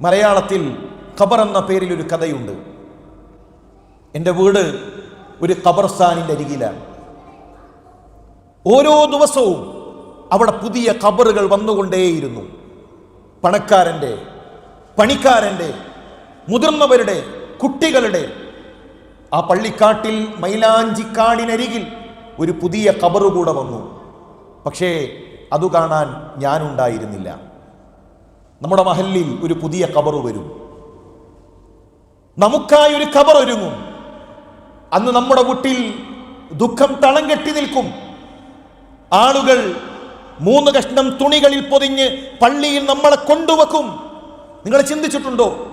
മലയാളത്തിൽ ഖബർ എന്ന പേരിൽ ഒരു കഥയുണ്ട്. എന്റെ വീട് ഒരു ഖബർസ്ഥാനിന്റെ അരികിലാണ്. ഓരോ ദിവസവും അവിടെ പുതിയ ഖബറുകൾ വന്നുകൊണ്ടേയിരുന്നു. പണക്കാരന്റെ പണിക്കാരന്റെ മുതിർന്നവരുടെ കുട്ടികളുടെ. ആ പള്ളിക്കാട്ടിൽ മൈലാഞ്ചിക്കാടിനരികിൽ ഒരു പുതിയ ഖബറ് വന്നു. പക്ഷേ അത് കാണാൻ ഞാനുണ്ടായിരുന്നില്ല. നമ്മുടെ മഹല്ലിൽ ഒരു പുതിയ കബർ വരും. നമുക്കായി ഒരു കബർ ഒരുങ്ങും. അന്ന് നമ്മുടെ വീട്ടിൽ ദുഃഖം തളം കെട്ടി നിൽക്കും. ആളുകൾ മൂന്ന് കഷ്ണം തുണികളിൽ പൊതിഞ്ഞ് പള്ളിയിൽ നമ്മളെ കൊണ്ടുവെക്കും. നിങ്ങൾ ചിന്തിച്ചിട്ടുണ്ടോ?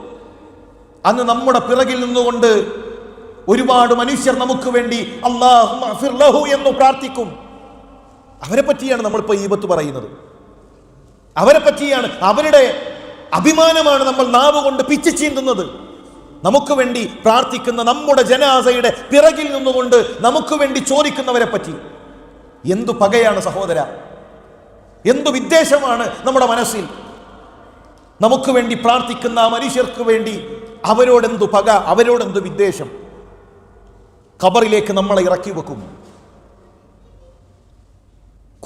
അന്ന് നമ്മുടെ പിറകിൽ നിന്നുകൊണ്ട് ഒരുപാട് മനുഷ്യർ നമുക്ക് വേണ്ടി അള്ളാഹു എന്ന് പ്രാർത്ഥിക്കും. അവരെ പറ്റിയാണ് നമ്മളിപ്പോൾ ഈപത്ത് പറയുന്നത്. അവരെ പറ്റിയാണ് അവരുടെ അഭിമാനമാണ് നമ്മൾ നാവ് കൊണ്ട് പിച്ചു ചീന്തുന്നത്. നമുക്ക് വേണ്ടി പ്രാർത്ഥിക്കുന്ന നമ്മുടെ ജനാസയുടെ പിറകിൽ നിന്നുകൊണ്ട് നമുക്ക് വേണ്ടി ചോദിക്കുന്നവരെ പറ്റി. എന്തു പകയാണ് സഹോദര? എന്തു വിദ്വേഷമാണ് നമ്മുടെ മനസ്സിൽ? നമുക്ക് വേണ്ടി പ്രാർത്ഥിക്കുന്ന ആ മനുഷ്യർക്ക് വേണ്ടി അവരോടെന്തു പക അവരോടെന്തു വിദ്വേഷം? കബറിലേക്ക് നമ്മളെ ഇറക്കി വെക്കും.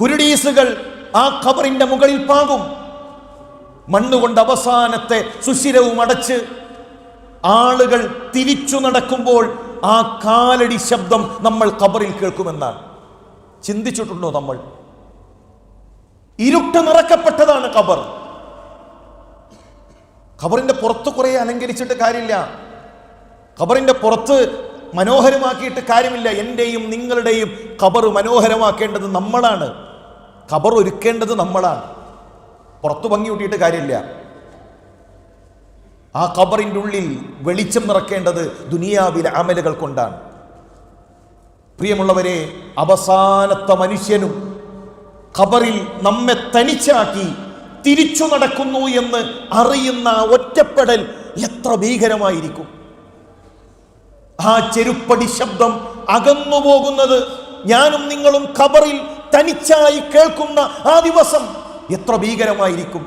കുരുടീസുകൾ ആ ഖബറിന്റെ മുകളിൽ പാകും. മണ്ണുകൊണ്ട് അവസാനത്തെ സുശിരവും അടച്ച് ആളുകൾ തിരിച്ചു നടക്കുമ്പോൾ ആ കാലടി ശബ്ദം നമ്മൾ ഖബറിൽ കേൾക്കുമെന്നാണ്. ചിന്തിച്ചിട്ടുണ്ടോ നമ്മൾ? ഇരുട്ട് നിറക്കപ്പെട്ടതാണ് ഖബർ. ഖബറിന്റെ പുറത്ത് കുറെ അലങ്കരിച്ചിട്ട് കാര്യമില്ല. ഖബറിന്റെ പുറത്ത് മനോഹരമാക്കിയിട്ട് കാര്യമില്ല. എന്റെയും നിങ്ങളുടെയും ഖബർ മനോഹരമാക്കേണ്ടത് നമ്മളാണ്. ഖബർ ഒരുക്കേണ്ടത് നമ്മളാണ്. പുറത്തു ഭംഗി കൂട്ടിയിട്ട് കാര്യമില്ല. ആ ഖബറിന്റെ ഉള്ളിൽ വെളിച്ചം നിറക്കേണ്ടത് ദുനിയാവിലെ അമലുകൾ കൊണ്ടാണ്. പ്രിയമുള്ളവരെ അവസാനത്തെ മനുഷ്യനും ഖബറിൽ നമ്മെ തനിച്ചാക്കി തിരിച്ചു നടക്കുന്നു എന്ന് അറിയുന്ന ഒറ്റപ്പെടൽ എത്ര ഭീകരമായിരിക്കും. ആ ചെരുപ്പടി ശബ്ദം അകന്നു പോകുന്നത് ഞാനും നിങ്ങളും ഖബറിൽ തനിച്ചായി കേൾക്കുന്ന ആ ദിവസം എത്ര ഭീകരമായിരിക്കും.